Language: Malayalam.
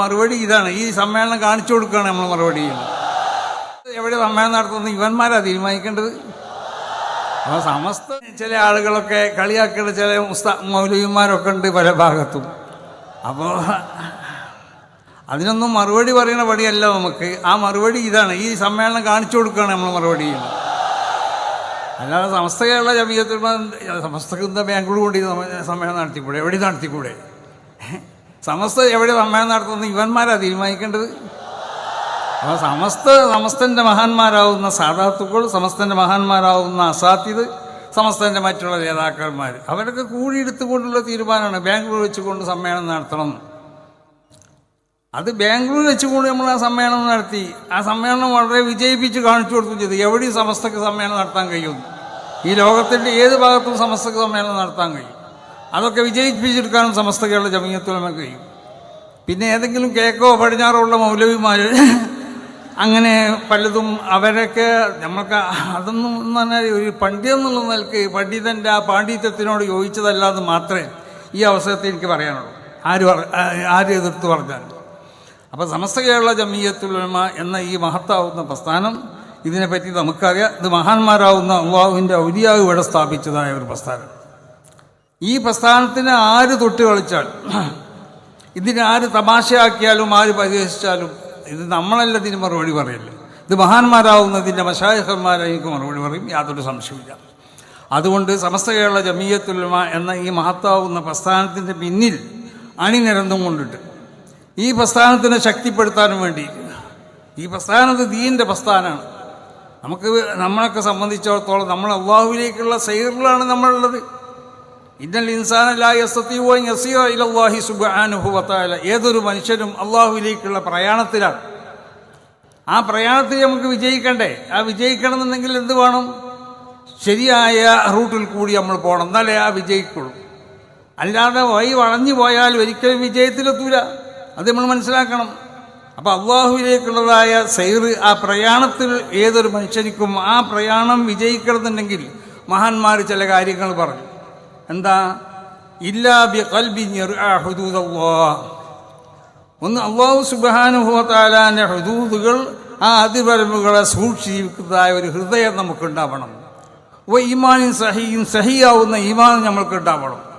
മറുപടി ഇതാണ്. ഈ സമ്മേളനം കാണിച്ചു കൊടുക്കുകയാണ് നമ്മൾ മറുപടി. എവിടെ സമ്മേളനം നടത്തുന്നത് ഇവന്മാരാ തീരുമാനിക്കേണ്ടത്? അപ്പോൾ സമസ്ത ചില ആളുകളൊക്കെ കളിയാക്കേണ്ട ചില ഉസ്താ മൗലവിമാരൊക്കെ ഉണ്ട് പല ഭാഗത്തും. അപ്പോൾ അതിനൊന്നും മറുപടി പറയുന്ന പടിയല്ല നമുക്ക്. ആ മറുപടി ഇതാണ്. ഈ സമ്മേളനം കാണിച്ചു കൊടുക്കുകയാണ് നമ്മൾ മറുപടി. അല്ലാതെ സമസ്ത കേരള ജമീയത്തിൽ സമസ്ത ബാംഗ്ലൂർ കൊണ്ട് സമ്മേളനം നടത്തിക്കൂടെ? എവിടെ നടത്തിക്കൂടെ? സമസ്ത എവിടെ സമ്മേളനം നടത്തുന്നത് ഇവന്മാരാ തീരുമാനിക്കേണ്ടത്? അപ്പോൾ സമസ്ത സമസ്തന്റെ മഹാന്മാരാവുന്ന സാധാത്തുക്കൾ സമസ്തന്റെ മഹാന്മാരാവുന്ന അസാത്തിത് സമസ്തന്റെ മറ്റുള്ള നേതാക്കന്മാർ അവരൊക്കെ കൂടി എടുത്തുകൊണ്ടുള്ള തീരുമാനമാണ്. ബാംഗ്ലൂർ വെച്ചുകൊണ്ട് സമ്മേളനം നടത്തണം. അത് ബാംഗ്ലൂർ വെച്ചുകൊണ്ട് നമ്മൾ ആ സമ്മേളനം നടത്തി. ആ സമ്മേളനം വളരെ വിജയിപ്പിച്ച് കാണിച്ചു കൊടുത്തു ചെയ്തു. എവിടെയും സമസ്തക്ക് സമ്മേളനം നടത്താൻ കഴിയുന്നു ഈ ലോകത്തിന്റെ ഏത് ഭാഗത്തും സമസ്തക്ക് സമ്മേളനം നടത്താൻ കഴിയും. അതൊക്കെ വിജയിപ്പിച്ചെടുക്കാനും സമസ്ത കേരള ജമീയത്തോളം കഴിയും. പിന്നെ ഏതെങ്കിലും കേക്കോ പടിഞ്ഞാറോ ഉള്ള മൗലവിമാർ അങ്ങനെ പലതും അവരൊക്കെ നമ്മൾക്ക് അതൊന്നും എന്ന് പറഞ്ഞാൽ ഒരു പണ്ഡിതൻ എന്നുള്ള നിലയ്ക്ക് പണ്ഡിതന്റെ ആ പാണ്ഡിത്യത്തിനോട് യോജിച്ചതല്ലാതെ മാത്രമേ ഈ അവസരത്തിൽ എനിക്ക് പറയാനുള്ളൂ. ആര് ആര് എതിർത്ത് പറഞ്ഞാലും. അപ്പോൾ സമസ്ത കേരള ജമീയത്തുലമ എന്ന ഈ മഹത്താവുന്ന പ്രസ്ഥാനം ഇതിനെപ്പറ്റി നമുക്കറിയാം. ഇത് മഹാന്മാരാവുന്ന അള്ളാഹുവിന്റെ ഔലിയാവ് ഇവിടെ സ്ഥാപിച്ചതായ ഒരു പ്രസ്ഥാനം. ഈ പ്രസ്ഥാനത്തിന് ആര് തൊട്ട് കളിച്ചാൽ ഇതിനെ ആര് തമാശയാക്കിയാലും ആര് പരിഹസിച്ചാലും ഇത് നമ്മളല്ല ഇതിന് മറുപടി പറയില്ല ഇത് മഹാന്മാരാവുന്നതിന്റെ മഷായഹന്മാരായിരിക്കും മറുപടി പറയും യാതൊരു സംശയമില്ല അതുകൊണ്ട് സമസ്ത കേരള ജമീയത്തുലമ എന്ന ഈ മഹത്താവുന്ന പ്രസ്ഥാനത്തിന്റെ പിന്നിൽ അണിനിരന്നും കൊണ്ടിട്ട് ഈ പ്രസ്ഥാനത്തിനെ ശക്തിപ്പെടുത്താനും വേണ്ടി ഈ പ്രസ്ഥാനത്ത് ദീന്റെ പ്രസ്ഥാനമാണ് നമുക്ക് നമ്മളൊക്കെ സംബന്ധിച്ചിടത്തോളം നമ്മൾ അള്ളാഹുവിലേക്കുള്ള സൈറിലാണ് നമ്മളുള്ളത്. ഏതൊരു മനുഷ്യനും അള്ളാഹുവിലേക്കുള്ള പ്രയാണത്തിലാണ്. ആ പ്രയാണത്തിൽ നമുക്ക് വിജയിക്കണ്ടേ? ആ വിജയിക്കണമെന്നുണ്ടെങ്കിൽ എന്ത് വേണം? ശരിയായ റൂട്ടിൽ കൂടി നമ്മൾ പോകണം. എന്നാലേ ആ വിജയിക്കുള്ളൂ. അല്ലാതെ വഴി വളഞ്ഞു പോയാൽ ഒരിക്കലും വിജയത്തിലെത്തൂല. അത് നമ്മൾ മനസ്സിലാക്കണം. അപ്പോൾ അള്ളാഹുവിലേക്കുള്ളതായ സൈറ് ആ പ്രയാണത്തിൽ ഏതൊരു മനുഷ്യനിക്കും ആ പ്രയാണം വിജയിക്കണമെന്നുണ്ടെങ്കിൽ മഹാന്മാർ ചില കാര്യങ്ങൾ പറഞ്ഞു. എന്താ? ഇല്ലാ ബി കൽബി ഒന്ന് അള്ളാഹു സുബാനുഭവത്താലാന്റെ ഹുദൂദുകൾ ആ അതിപരമ്പുകളെ സൂക്ഷിക്കുന്നതായ ഒരു ഹൃദയം നമുക്കുണ്ടാവണം. ഓ ഈമാനും സഹിയും സഹിയാവുന്ന ഈമാനും നമ്മൾക്കുണ്ടാവണം.